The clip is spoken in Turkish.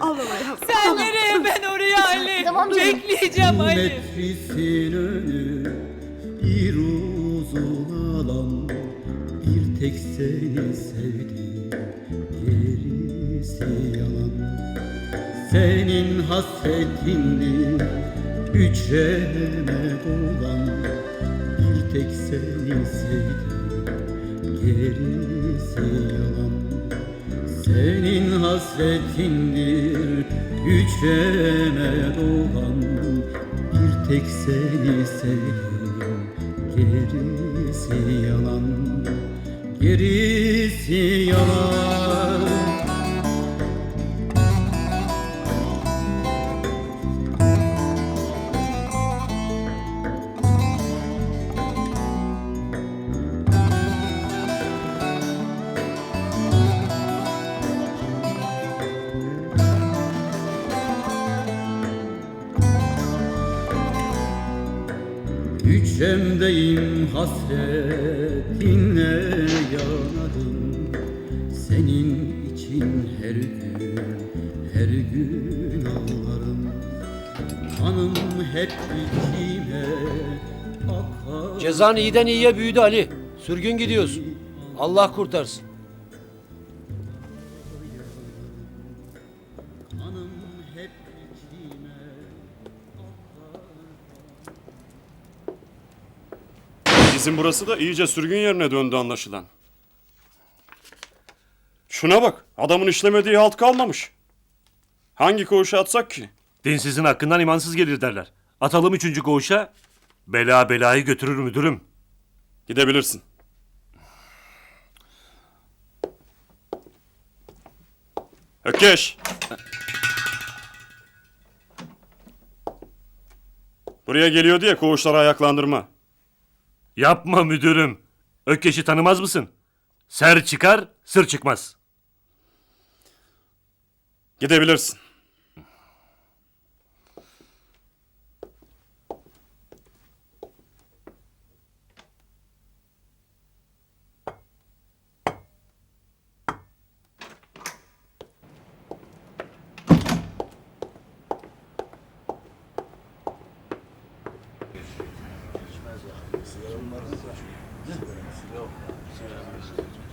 Ağlama yavrum. Sen nereye ben oraya Ali. Tamam canım. Bekleyeceğim Ali. Metrisin önü bir uzun alan Bir tek seni sevdim gerisi yalan Senin hasretindir hücreme dolan Bir tek seni sevdim gerisi yalan senin hasretindir hücreme dolan Bir tek seni sevdim gerisi yalan. Gerisi yalan Hücremdeyim hasretinle yanadım Senin için her gün, her gün ağlarım Kanım hep içime akar Cezan iyiden iyiye büyüdü Ali. Sürgün gidiyorsun. Allah kurtarsın. Bizim burası da iyice sürgün yerine döndü anlaşılan. Şuna bak, adamın işlemediği halt kalmamış. Hangi koğuşa atsak ki? Dinsizin hakkından imansız gelir derler. Atalım üçüncü koğuşa. Bela belayı götürür müdürüm. Gidebilirsin. Ökeş! Buraya geliyor diye koğuşları ayaklandırma. Yapma müdürüm. Ökkeş'i tanımaz mısın? Ser çıkar, sır çıkmaz. Gidebilirsin. Sigara mı var? Sigara mı? Sigara mı?